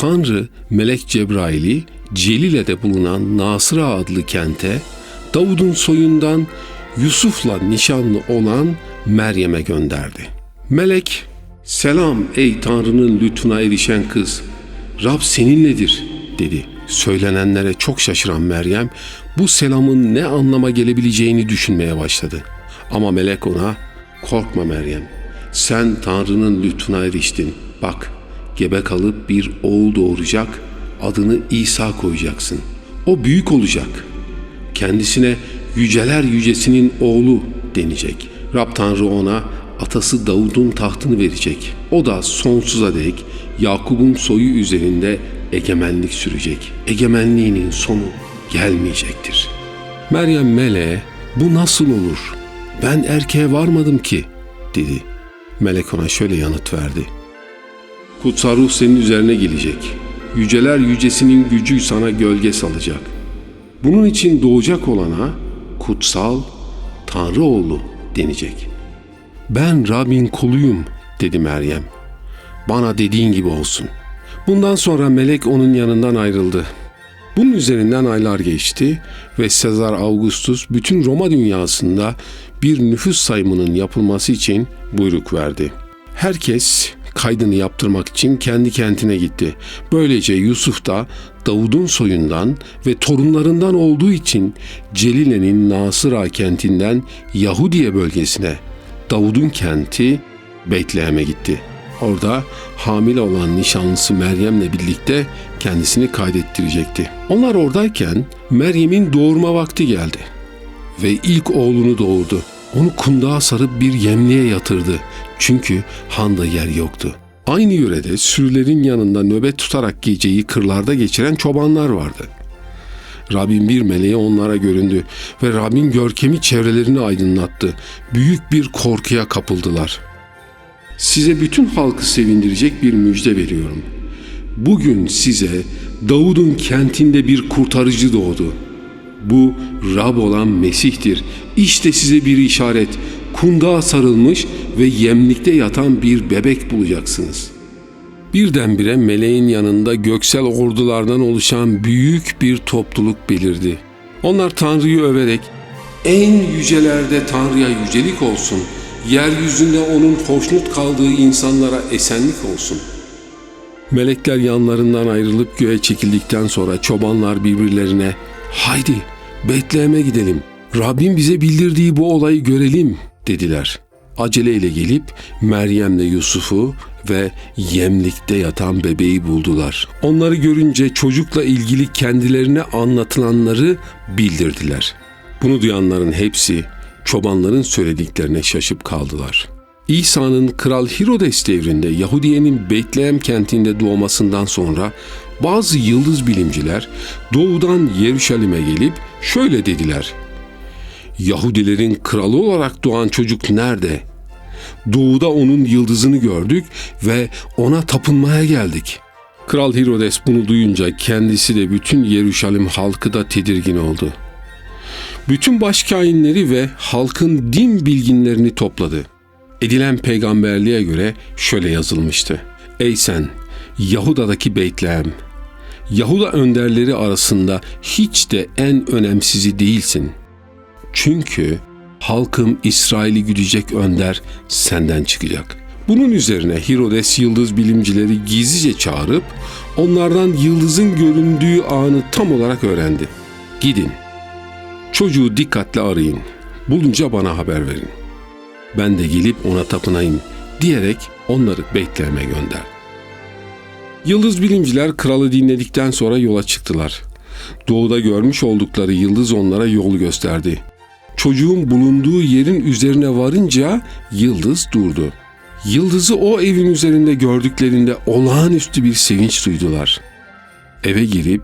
Tanrı Melek Cebrail'i Celile'de bulunan Nasıra adlı kente Davud'un soyundan Yusuf'la nişanlı olan Meryem'e gönderdi. Melek, selam ey Tanrı'nın lütfuna erişen kız, Rab seninledir dedi. Söylenenlere çok şaşıran Meryem bu selamın ne anlama gelebileceğini düşünmeye başladı. Ama melek ona korkma Meryem sen Tanrı'nın lütfuna eriştin. Bak gebe kalıp bir oğul doğuracak adını İsa koyacaksın. O büyük olacak. Kendisine yüceler yücesinin oğlu denecek. Rab Tanrı ona atası Davud'un tahtını verecek. O da sonsuza dek Yakup'un soyu üzerinde egemenlik sürecek. Egemenliğinin sonu gelmeyecektir. Meryem Meleğe bu nasıl olur? Ben erkeğe varmadım ki dedi. Melek ona şöyle yanıt verdi. Kutsal ruh senin üzerine gelecek. Yüceler yücesinin gücü sana gölge salacak. Bunun için doğacak olana kutsal Tanrı oğlu denecek. Ben Rabbin kuluyum dedi Meryem. Bana dediğin gibi olsun. Bundan sonra melek onun yanından ayrıldı. Bunun üzerinden aylar geçti ve Sezar Augustus bütün Roma dünyasında bir nüfus sayımının yapılması için buyruk verdi. Herkes kaydını yaptırmak için kendi kentine gitti. Böylece Yusuf da Davud'un soyundan ve torunlarından olduğu için Celile'nin Nasıra kentinden Yahudiye bölgesine, Davud'un kenti Betlehem'e gitti. Orada hamile olan nişanlısı Meryem'le birlikte kendisini kaydettirecekti. Onlar oradayken Meryem'in doğurma vakti geldi ve ilk oğlunu doğurdu. Onu kundağa sarıp bir yemliğe yatırdı. Çünkü handa yer yoktu. Aynı yörede sürülerin yanında nöbet tutarak geceyi kırlarda geçiren çobanlar vardı. Rabbin bir meleği onlara göründü ve Rabbin görkemi çevrelerini aydınlattı. Büyük bir korkuya kapıldılar. Size bütün halkı sevindirecek bir müjde veriyorum. Bugün size Davud'un kentinde bir kurtarıcı doğdu.'' Bu Rab olan Mesih'tir. İşte size bir işaret. Kundağa sarılmış ve yemlikte yatan bir bebek bulacaksınız. Birdenbire meleğin yanında göksel ordulardan oluşan büyük bir topluluk belirdi. Onlar Tanrı'yı överek en yücelerde Tanrı'ya yücelik olsun, yeryüzünde onun hoşnut kaldığı insanlara esenlik olsun. Melekler yanlarından ayrılıp göğe çekildikten sonra çobanlar birbirlerine Haydi Betlehem'e gidelim. Rabbim bize bildirdiği bu olayı görelim dediler. Aceleyle gelip Meryem'le Yusuf'u ve yemlikte yatan bebeği buldular. Onları görünce çocukla ilgili kendilerine anlatılanları bildirdiler. Bunu duyanların hepsi çobanların söylediklerine şaşıp kaldılar. İsa'nın Kral Herodes devrinde Yahudiye'nin Betlehem kentinde doğmasından sonra bazı yıldız bilimciler doğudan Yeruşalim'e gelip şöyle dediler. Yahudilerin kralı olarak doğan çocuk nerede? Doğuda onun yıldızını gördük ve ona tapınmaya geldik. Kral Herodes bunu duyunca kendisi de bütün Yeruşalim halkı da tedirgin oldu. Bütün başkainleri ve halkın din bilginlerini topladı. Edilen peygamberliğe göre şöyle yazılmıştı. Ey sen Yahuda'daki Beytlehem, Yahuda önderleri arasında hiç de en önemsizi değilsin. Çünkü halkım İsrail'i güdecek önder senden çıkacak. Bunun üzerine Herodes yıldız bilimcileri gizlice çağırıp onlardan yıldızın göründüğü anı tam olarak öğrendi. Gidin, çocuğu dikkatle arayın, bulunca bana haber verin. Ben de gelip ona tapınayım diyerek onları Betlehem'e gönder. Yıldız bilimciler kralı dinledikten sonra yola çıktılar. Doğuda görmüş oldukları yıldız onlara yolu gösterdi. Çocuğun bulunduğu yerin üzerine varınca yıldız durdu. Yıldızı o evin üzerinde gördüklerinde olağanüstü bir sevinç duydular. Eve girip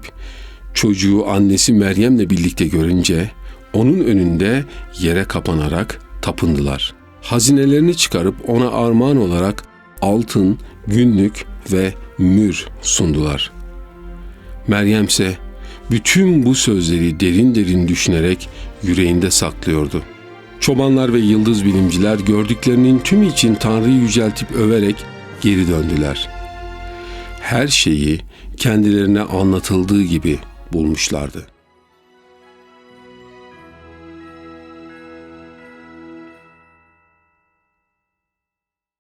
çocuğu annesi Meryem'le birlikte görünce onun önünde yere kapanarak tapındılar. Hazinelerini çıkarıp ona armağan olarak altın, günlük ve mür sundular. Meryem ise bütün bu sözleri derin derin düşünerek yüreğinde saklıyordu. Çobanlar ve yıldız bilimciler gördüklerinin tümü için Tanrı'yı yüceltip överek geri döndüler. her şeyi kendilerine anlatıldığı gibi bulmuşlardı.